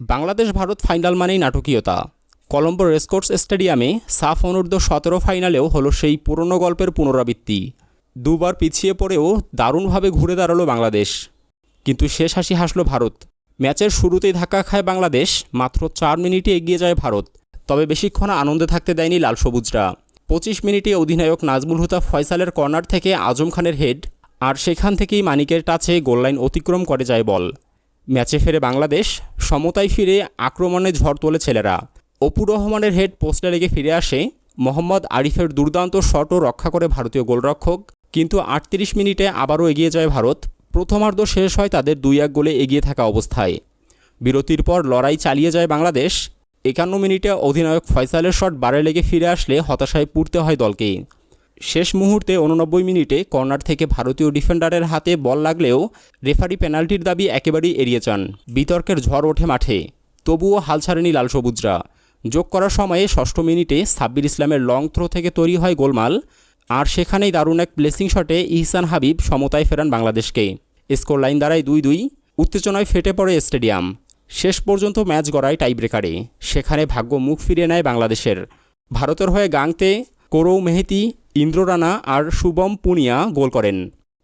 Bangladesh Bharat final মানেই নাটকীয়তা। Colombo racecourse স্টেডিয়ামে সাফ অনূর্ধ্ব সতেরো ফাইনালেও হলো সেই পুরনো গল্পের পুনরাবৃত্তি। দুবার পিছিয়ে পড়েও দারুণভাবে ঘুরে দাঁড়াল বাংলাদেশ। কিন্তু শেষ হাসি হাসল ভারত। ম্যাচের শুরুতেই ধাক্কা খায় বাংলাদেশ, মাত্র চার মিনিটে এগিয়ে যায় ভারত। তবে বেশিক্ষণ আনন্দে থাকতে দেয়নি লাল সবুজরা। পঁচিশ মিনিটে অধিনায়ক নাজমুল হুতা ফয়সালের কর্নার থেকে আজম খানের হেড, আর সেখান থেকেই মানিকের টাচে গোললাইন অতিক্রম করে যায় বল। ম্যাচে ফেরে বাংলাদেশ, সমতায় ফিরে আক্রমণে ঝড় তোলে ছেলেরা। অপু রহমানের হেড পোস্টে লেগে ফিরে আসে মোহাম্মদ আরিফের দুর্দান্ত শটও রক্ষা করে ভারতীয় গোলরক্ষক, কিন্তু আটত্রিশ মিনিটে আবারও এগিয়ে যায় ভারত। প্রথমার্ধ শেষ হয় তাদের দুই এক গোলে এগিয়ে থাকা অবস্থায়। বিরতির পর লড়াই চালিয়ে যায় বাংলাদেশ। একান্ন মিনিটে অধিনায়ক ফয়সালের শট বারে লেগে ফিরে আসলে হতাশায় পুড়তে হয় দলকে শেষ মুহূর্তে উননব্বই মিনিটে কর্নার থেকে ভারতীয় ডিফেন্ডারের হাতে বল লাগলেও রেফারি পেনাল্টির দাবি একেবারেই এড়িয়ে চান বিতর্কের ঝড় ওঠে মাঠে। তবুও হাল ছাড়েনি লাল সবুজরা। যোগ করার সময়ে ষষ্ঠ মিনিটে সাব্বির ইসলামের লং থ্রো থেকে তৈরি হয় গোলমাল। আর সেখানেই দারুণ এক প্লেসিং শটে ইহসান হাবিব সমতায় ফেরান বাংলাদেশকে। স্কোর লাইন দ্বারাই দুই দুই উত্তেজনায় ফেটে পড়ে স্টেডিয়াম। শেষ পর্যন্ত ম্যাচ গড়ায় টাইব্রেকারে। সেখানে ভাগ্য মুখ ফিরিয়ে নেয় বাংলাদেশের। ভারতের হয়ে গাংতে করৌ মেহেতি ইন্দ্র রানা আর শুভম পুনিয়া গোল করেন।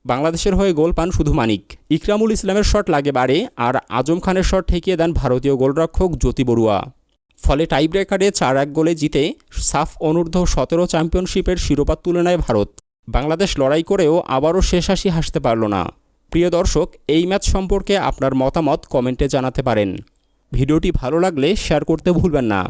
বাংলাদেশের হয়ে গোল পান শুধু মানিক। ইকরামুল ইসলামের শট লাগে বাড়ে আর আজম খানের শট ঠেকিয়ে দেন ভারতীয় গোলরক্ষক জ্যোতি বড়ুয়া। ফলে টাইব্রেকারে চার এক গোলে জিতে সাফ অনূর্ধ্ব সতেরো চ্যাম্পিয়নশিপের শিরোপা তুলে নেয় ভারত। বাংলাদেশ লড়াই করেও আবারও শেষ হাসি হাসতে পারল না। প্রিয় দর্শক, এই ম্যাচ সম্পর্কে আপনার মতামত কমেন্টে জানাতে পারেন। ভিডিওটি ভালো লাগলে শেয়ার করতে ভুলবেন না।